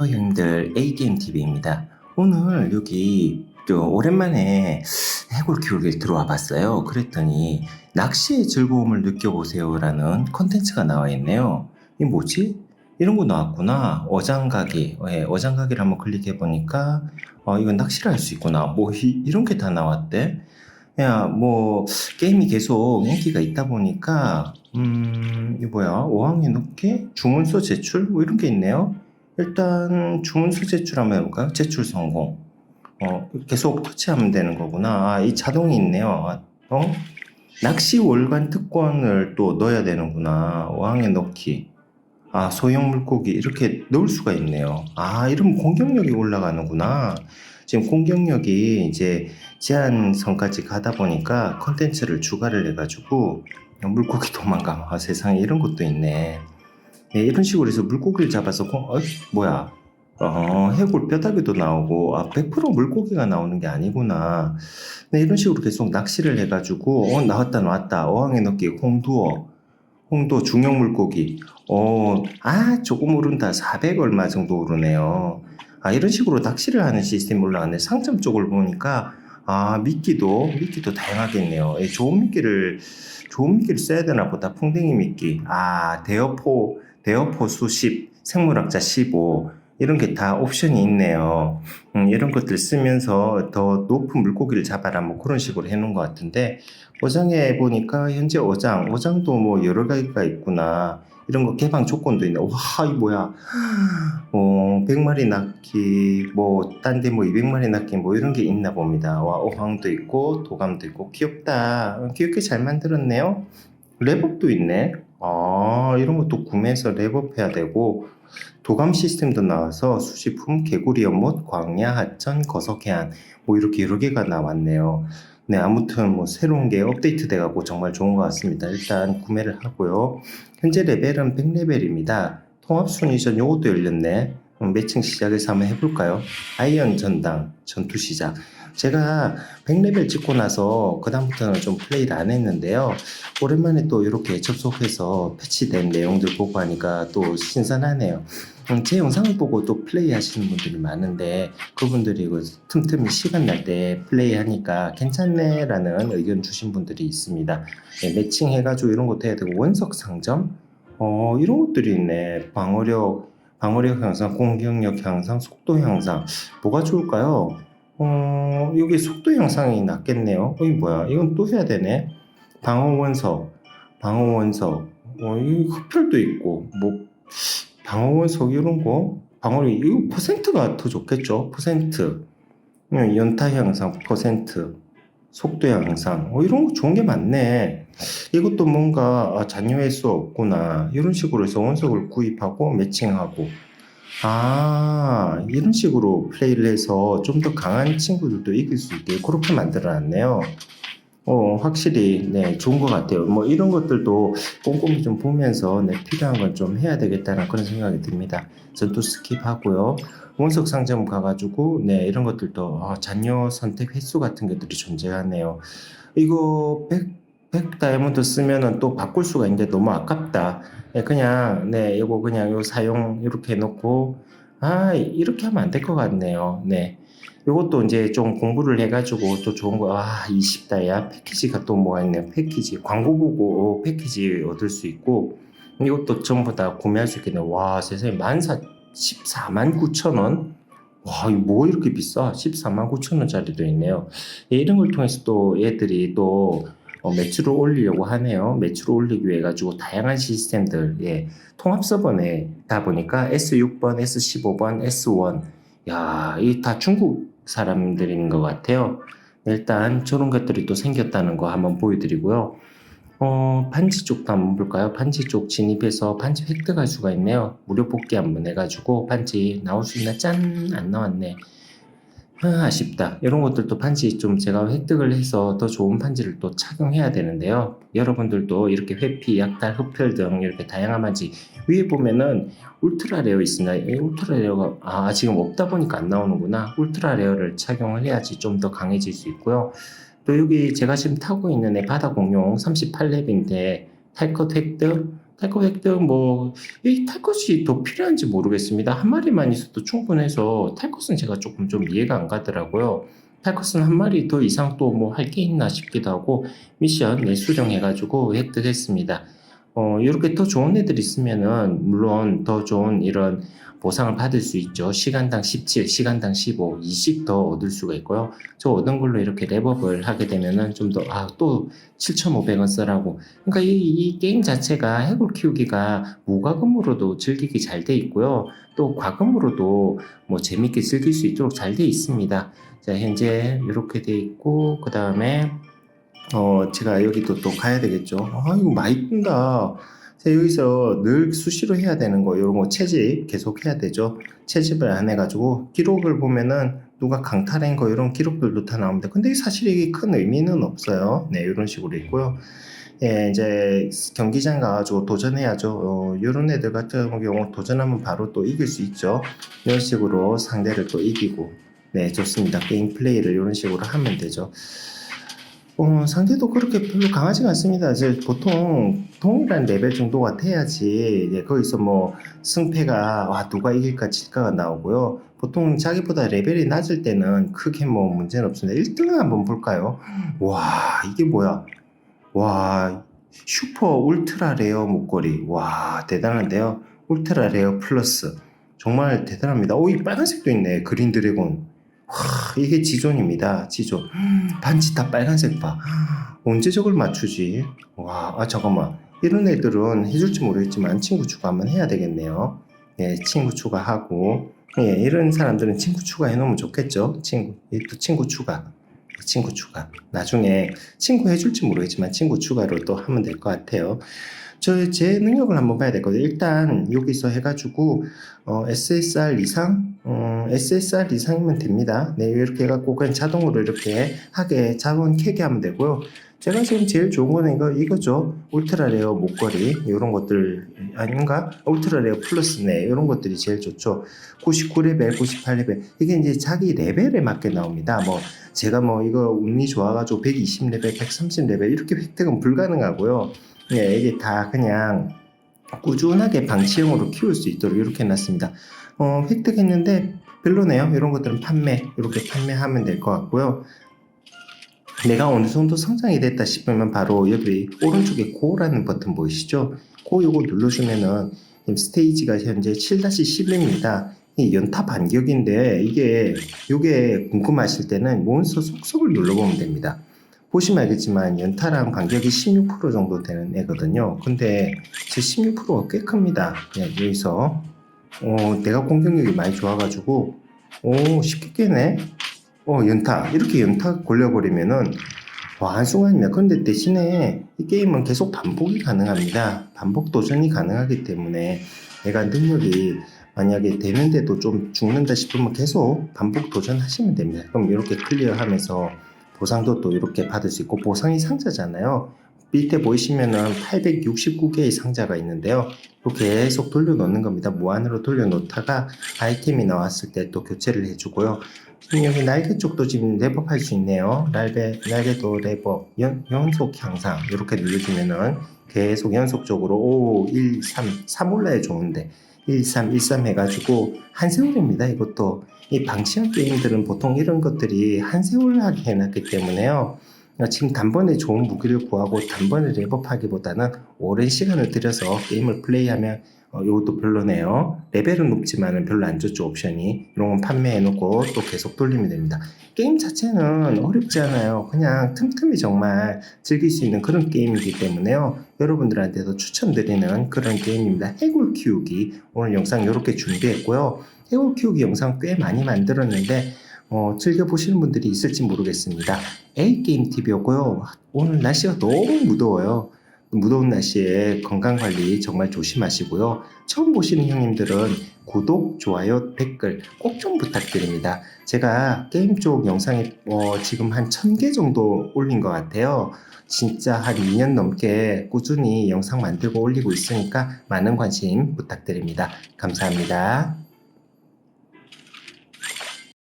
어, 형님들 A게임 TV입니다. 오늘 여기 또 오랜만에 해골 키우기를 들어와 봤어요. 그랬더니 낚시의 즐거움을 느껴보세요라는 컨텐츠가 나와 있네요. 이게 뭐지? 이런 거 나왔구나. 어장가기. 예, 어장가기를 한번 클릭해 보니까 어, 이건 낚시를 할 수 있구나. 뭐 이, 이런 게 다 나왔대. 야, 뭐 게임이 계속 인기가 있다 보니까 음, 이 뭐야? 5항에 넣기? 주문서 제출? 뭐 이런 게 있네요. 일단 주문서 제출 한번 해볼까요? 제출 성공. 어, 계속 터치하면 되는 거구나. 아, 이 자동이 있네요. 아, 어? 낚시 월간 특권을 또 넣어야 되는구나. 어항에 넣기. 아, 소형 물고기 이렇게 넣을 수가 있네요. 아, 이러면 공격력이 올라가는구나. 지금 공격력이 이제 제한선까지 가다 보니까 컨텐츠를 추가를 해가지고 물고기 도망가. 아, 세상에 이런 것도 있네. 네, 이런 식으로 해서 물고기를 잡아서 공, 어, 뭐야? 어, 해골 뼈다귀도 나오고 아, 100% 물고기가 나오는 게 아니구나. 네, 이런 식으로 계속 낚시를 해가지고 어, 나왔다 나왔다. 어항에 넣기 홍두어, 홍도 중형 물고기. 어, 아 조금 오른다. 400 얼마 정도 오르네요. 아 이런 식으로 낚시를 하는 시스템이 올라갔네. 상점 쪽을 보니까 아 미끼도 미끼도 다양하겠네요. 예, 좋은 미끼를 좋은 미끼를 써야 되나 보다. 풍뎅이 미끼. 아 대여포 대여포 수십, 생물학자 15 이런 게 다 옵션이 있네요. 음, 이런 것들 쓰면서 더 높은 물고기를 잡아라 뭐 그런 식으로 해놓은 것 같은데 어장에 보니까 현재 어장, 어장도 뭐 여러 가지가 있구나. 이런 거 개방 조건도 있네. 와, 이 뭐야. 어, 100마리 낳기, 뭐, 딴 데 뭐 200마리 낳기, 뭐 이런 게 있나 봅니다. 와, 어항도 있고, 도감도 있고, 귀엽다. 어, 귀엽게 잘 만들었네요. 랩업도 있네. 아, 이런 것도 구매해서 랩업해야 되고, 도감 시스템도 나와서 수집품, 개구리 연못, 광야, 하천, 거석해안, 뭐 이렇게 여러 개가 나왔네요. 네, 아무튼 뭐 새로운 게 업데이트 돼가고 정말 좋은 것 같습니다. 일단 구매를 하고요. 현재 레벨은 100레벨입니다. 통합 순위 전 요것도 열렸네. 그럼 매칭 시작해서 한번 해볼까요? 아이언 전당 전투 시작. 제가 100레벨 찍고 나서 그다음부터는 좀 플레이를 안 했는데요. 오랜만에 또 이렇게 접속해서 패치된 내용들 보고 하니까 또 신선하네요. 음, 제 영상을 보고 또 플레이 하시는 분들이 많은데 그분들이 그 틈틈이 시간 날 때 플레이 하니까 괜찮네 라는 의견 주신 분들이 있습니다. 네, 매칭 해가지고 이런 것도 해야 되고 원석 상점? 어, 이런 것들이 있네. 방어력, 방어력 향상, 공격력 향상, 속도 향상. 뭐가 좋을까요? 어, 여기 속도 향상이 낫겠네요. 어, 이 뭐야? 이건 또 해야 되네. 방어 원석, 방어 원석. 어, 이 흡혈도 있고, 뭐, 방어 원석 이런 거. 방어력, 이거 퍼센트가 더 좋겠죠? 퍼센트. 음, 연타 향상, 퍼센트. 속도 향상. 어, 이런 거 좋은 게 많네. 이것도 뭔가 아, 잔여할 수 없구나. 이런 식으로 해서 원석을 구입하고 매칭하고. 아, 이런 식으로 플레이를 해서 좀 더 강한 친구들도 이길 수 있게 그렇게 만들어 놨네요. 어, 확실히, 네, 좋은 것 같아요. 뭐, 이런 것들도 꼼꼼히 좀 보면서, 네, 필요한 건 좀 해야 되겠다는 그런 생각이 듭니다. 전투 스킵하고요. 원석 상점 가가지고, 네, 이런 것들도, 아, 잔여 선택 횟수 같은 것들이 존재하네요. 이거 100, 100 다이아몬드 쓰면은 또 바꿀 수가 있는데 너무 아깝다. 네, 그냥, 네, 이거 그냥 요 사용 이렇게 해놓고, 아, 이렇게 하면 안 될 것 같네요. 네. 요것도 이제 좀 공부를 해가지고 또 좋은 거, 아, 20다이아 패키지가 또 뭐가 있네요. 패키지. 광고 보고 패키지 얻을 수 있고, 이것도 전부 다 구매할 수 있겠네요. 와, 세상에 14, 14만 9천 원? 와, 이거 뭐 이렇게 비싸? 14만 9천 원짜리도 있네요. 예, 이런 걸 통해서 또 얘들이 또 어, 매출을 올리려고 하네요. 매출을 올리기 위해 가지고 다양한 시스템들, 예, 통합 서버네다 보니까 S6번, S15번, S1, 야, 이 다 중국 사람들인 것 같아요. 일단 저런 것들이 또 생겼다는 거 한번 보여드리고요. 어, 반지 쪽도 한번 볼까요? 반지 쪽 진입해서 반지 획득할 수가 있네요. 무료 뽑기 한번 해가지고 반지 나올 수 있나? 짠! 안 나왔네. 아, 아쉽다. 이런 것들도 반지 좀 제가 획득을 해서 더 좋은 반지를 또 착용해야 되는데요. 여러분들도 이렇게 회피, 약탈, 흡혈 등 이렇게 다양한 반지 위에 보면은 울트라 레어 있습니다. 이 울트라 레어가 아 지금 없다 보니까 안 나오는구나. 울트라 레어를 착용을 해야지 좀 더 강해질 수 있고요. 또 여기 제가 지금 타고 있는 애 바다 공룡 38렙인데 탈것 획득, 탈것 획득 뭐 이 탈것이 더 필요한지 모르겠습니다. 한 마리만 있어도 충분해서 탈것은 제가 조금 좀 이해가 안 가더라고요. 탈것은 한 마리 더 이상 또 뭐 할 게 있나 싶기도 하고 미션 네, 수정해가지고 획득했습니다. 어, 이렇게 더 좋은 애들 있으면은 물론 더 좋은 이런 보상을 받을 수 있죠. 시간당 17, 시간당 15, 20 더 얻을 수가 있고요. 저 얻은 걸로 이렇게 랩업을 하게 되면은 좀 더, 아, 또 7,500원 쓰라고. 그러니까 이, 이 게임 자체가 해골 키우기가 무과금으로도 즐기기 잘 돼 있고요. 또 과금으로도 뭐 재밌게 즐길 수 있도록 잘 돼 있습니다. 자, 현재 이렇게 돼 있고, 그 다음에 어, 제가 여기도 또 가야 되겠죠. 아, 이거 많이 뜬다. 자, 여기서 늘 수시로 해야 되는 거, 이런 거 채집 계속 해야 되죠. 채집을 안 해가지고, 기록을 보면은 누가 강탈한 거, 이런 기록들도 다 나옵니다. 근데 사실 이게 큰 의미는 없어요. 네, 이런 식으로 있고요. 예, 이제 경기장 가가지고 도전해야죠. 어, 이런 애들 같은 경우 도전하면 바로 또 이길 수 있죠. 이런 식으로 상대를 또 이기고, 네, 좋습니다. 게임 플레이를 이런 식으로 하면 되죠. 어, 상대도 그렇게 별로 강하지가 않습니다. 이제 보통 동일한 레벨 정도가 돼야지 이제 거기서 뭐 승패가 와 누가 이길까 질까가 나오고요. 보통 자기보다 레벨이 낮을 때는 크게 뭐 문제는 없습니다. 1등을 한번 볼까요? 와 이게 뭐야? 와 슈퍼 울트라 레어 목걸이 와 대단한데요. 울트라 레어 플러스 정말 대단합니다. 오이 빨간색도 있네. 그린 드래곤. 와, 이게 지존입니다. 지존. 반지 다 빨간색 봐. 언제 저걸 맞추지? 와, 아, 잠깐만. 이런 애들은 해줄지 모르겠지만 친구 추가 한번 해야 되겠네요. 예, 친구 추가하고. 예, 이런 사람들은 친구 추가해 놓으면 좋겠죠? 친구. 또 친구 추가. 친구 추가. 나중에 친구 해줄지 모르겠지만 친구 추가로 또 하면 될 것 같아요. 저 제 능력을 한번 봐야 되거든요. 일단 여기서 해가지고 어, SSR 이상, 어, SSR 이상이면 됩니다. 네, 이렇게 해갖고 그냥 자동으로 이렇게 하게 자원 캐게 하면 되고요. 제가 지금 제일 좋은 거는 이거 이거죠. 울트라 레어 목걸이 이런 것들 아닌가? 울트라 레어 플러스네 이런 것들이 제일 좋죠. 99레벨, 98레벨 이게 이제 자기 레벨에 맞게 나옵니다. 뭐 제가 뭐 이거 운이 좋아가지고 120레벨, 130레벨 이렇게 획득은 불가능하고요. 예, 이게 다 그냥 꾸준하게 방치형으로 키울 수 있도록 이렇게 해놨습니다. 어, 획득했는데 별로네요. 이런 것들은 판매, 이렇게 판매하면 될 것 같고요. 내가 어느 정도 성장이 됐다 싶으면 바로 여기 오른쪽에 고라는 버튼 보이시죠? 고 요거 눌러주면은 스테이지가 현재 7-11입니다. 이 연타 반격인데 이게 요게 궁금하실 때는 몬스터 속속을 눌러보면 됩니다. 보시면 알겠지만 연타랑 간격이 16% 정도 되는 애거든요. 근데 제 16%가 꽤 큽니다. 네, 여기서 어, 내가 공격력이 많이 좋아가지고 오 쉽게 깨네. 어 연타 이렇게 연타 걸려버리면은 와 한순간이네. 그런데 대신에 이 게임은 계속 반복이 가능합니다. 반복 도전이 가능하기 때문에 내가 능력이 만약에 되는데도 좀 죽는다 싶으면 계속 반복 도전하시면 됩니다. 그럼 이렇게 클리어하면서 보상도 또 이렇게 받을 수 있고 보상이 상자잖아요. 밑에 보이시면은 869개의 상자가 있는데요. 이렇게 계속 돌려놓는 겁니다. 무한으로 돌려놓다가 아이템이 나왔을 때 또 교체를 해주고요. 여기 날개 쪽도 지금 랩업 할수 있네요. 날개, 날개도 랩업, 연, 연속 향상 이렇게 눌러주면은 계속 연속적으로 5, 1, 3, 3 올라야 좋은데 1, 3, 1, 3 해가지고 한 세월입니다. 이것도 이 방치형 게임들은 보통 이런 것들이 한 세월 하게 해놨기 때문에요. 지금 단번에 좋은 무기를 구하고 단번에 랩업하기보다는 오랜 시간을 들여서 게임을 플레이하면 어, 이것도 별로네요. 레벨은 높지만 별로 안 좋죠, 옵션이. 이런 건 판매해놓고 또 계속 돌리면 됩니다. 게임 자체는 어렵지 않아요. 그냥 틈틈이 정말 즐길 수 있는 그런 게임이기 때문에요. 여러분들한테도 추천드리는 그런 게임입니다. 해골 키우기. 오늘 영상 이렇게 준비했고요. 해골 키우기 영상 꽤 많이 만들었는데, 어, 즐겨보시는 분들이 있을지 모르겠습니다. A게임TV였고요. 오늘 날씨가 너무 무더워요. 무더운 날씨에 건강관리 정말 조심하시고요. 처음 보시는 형님들은 구독, 좋아요, 댓글 꼭 좀 부탁드립니다. 제가 게임 쪽 영상이 어, 지금 한 1000개 정도 올린 것 같아요. 진짜 한 2년 넘게 꾸준히 영상 만들고 올리고 있으니까 많은 관심 부탁드립니다. 감사합니다.